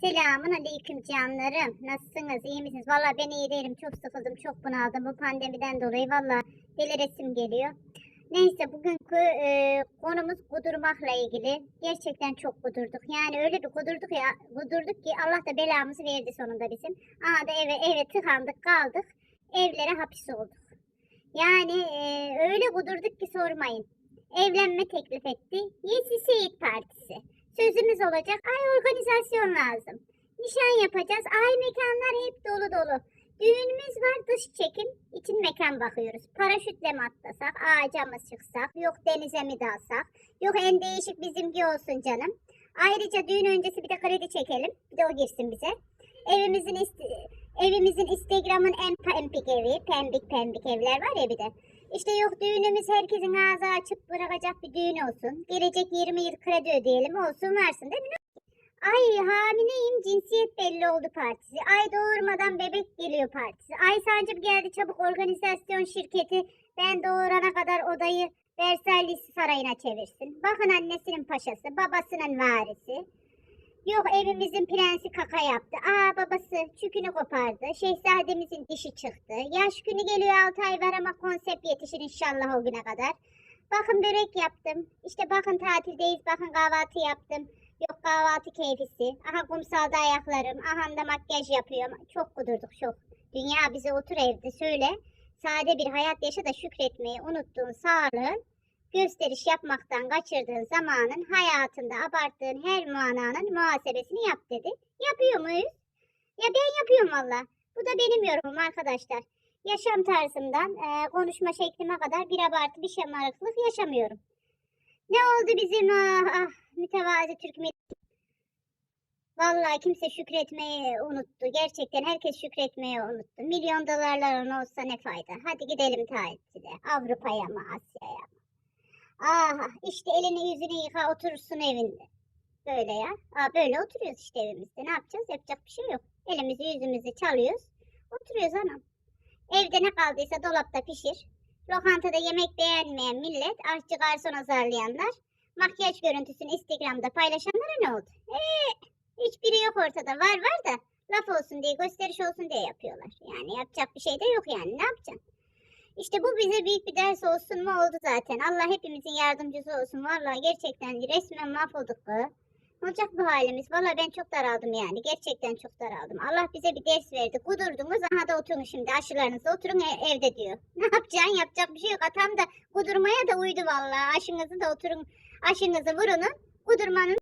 Selamun aleyküm canlarım. Nasılsınız? iyi misiniz? Valla ben iyi değilim. Çok sıkıldım. Çok bunaldım. Bu pandemiden dolayı valla deli resim geliyor. Neyse bugünkü e, konumuz kudurmakla ilgili. Gerçekten çok kudurduk. Yani öyle bir kudurduk ya, kudurduk ki Allah da belamızı verdi sonunda bizim. Aha da eve eve tıkandık kaldık. Evlere hapis olduk. Yani e, öyle kudurduk ki sormayın. Evlenme teklif etti. Yesi Seyit Partisi. Sözümüz olacak. Ay organizasyon lazım. Nişan yapacağız. Ay mekanlar hep dolu dolu. Düğünümüz var dış çekim. için mekan bakıyoruz. Paraşütle mi atlasak? Ağaca mı çıksak? Yok denize mi dalsak? Yok en değişik bizimki olsun canım. Ayrıca düğün öncesi bir de kredi çekelim. Bir de o girsin bize. Evimizin evimizin Instagram'ın en pembik evi. Pembik pembik evler var ya bir de. İşte yok düğünümüz herkesin ağzı açıp bırakacak bir düğün olsun. Gelecek 20 yıl kredi ödeyelim olsun varsın değil mi? Ay hamileyim cinsiyet belli oldu partisi. Ay doğurmadan bebek geliyor partisi. Ay sancım geldi çabuk organizasyon şirketi. Ben doğurana kadar odayı Versailles Sarayı'na çevirsin. Bakın annesinin paşası, babasının varisi. Yok evimizin prensi kaka yaptı. Aa babası çükünü kopardı. Şehzademizin dişi çıktı. Yaş günü geliyor 6 ay var ama konsept yetişir inşallah o güne kadar. Bakın börek yaptım. İşte bakın tatildeyiz. Bakın kahvaltı yaptım. Yok kahvaltı keyfisi. Aha kumsalda ayaklarım. Aha da makyaj yapıyorum. Çok kudurduk çok. Dünya bize otur evde söyle. Sade bir hayat yaşa da şükretmeyi unuttuğun sağlığın gösteriş yapmaktan kaçırdığın zamanın hayatında abarttığın her mananın muhasebesini yap dedi. Yapıyor muyuz? Ya ben yapıyorum valla. Bu da benim yorumum arkadaşlar. Yaşam tarzımdan eee, konuşma şeklime kadar bir abartı bir şımarıklık yaşamıyorum. Ne oldu bizim ah, ah mütevazi Türk milleti? Vallahi kimse şükretmeyi unuttu. Gerçekten herkes şükretmeyi unuttu. Milyon dolarların olsa ne fayda? Hadi gidelim tatile. Avrupa'ya mı Asya'ya mı? Aha işte elini yüzünü yıka oturursun evinde. Böyle ya. Aa, böyle oturuyoruz işte evimizde. Ne yapacağız? Yapacak bir şey yok. Elimizi yüzümüzü çalıyoruz. Oturuyoruz anam. Evde ne kaldıysa dolapta pişir. Lokantada yemek beğenmeyen millet, aşçı garson azarlayanlar, makyaj görüntüsünü Instagram'da paylaşanlara ne oldu? Eee hiçbiri yok ortada. Var var da laf olsun diye, gösteriş olsun diye yapıyorlar. Yani yapacak bir şey de yok yani. Ne yapacaksın? İşte bu bize büyük bir ders olsun mu oldu zaten. Allah hepimizin yardımcısı olsun. Vallahi gerçekten resmen mahvolduk bu. Ne olacak bu halimiz? Vallahi ben çok daraldım yani. Gerçekten çok daraldım. Allah bize bir ders verdi. Kudurdunuz. Aha da oturun şimdi aşılarınızla oturun e- evde diyor. Ne yapacaksın? Yapacak bir şey yok. Atam da kudurmaya da uydu vallahi. Aşınızı da oturun. Aşınızı vurunun. Kudurmanın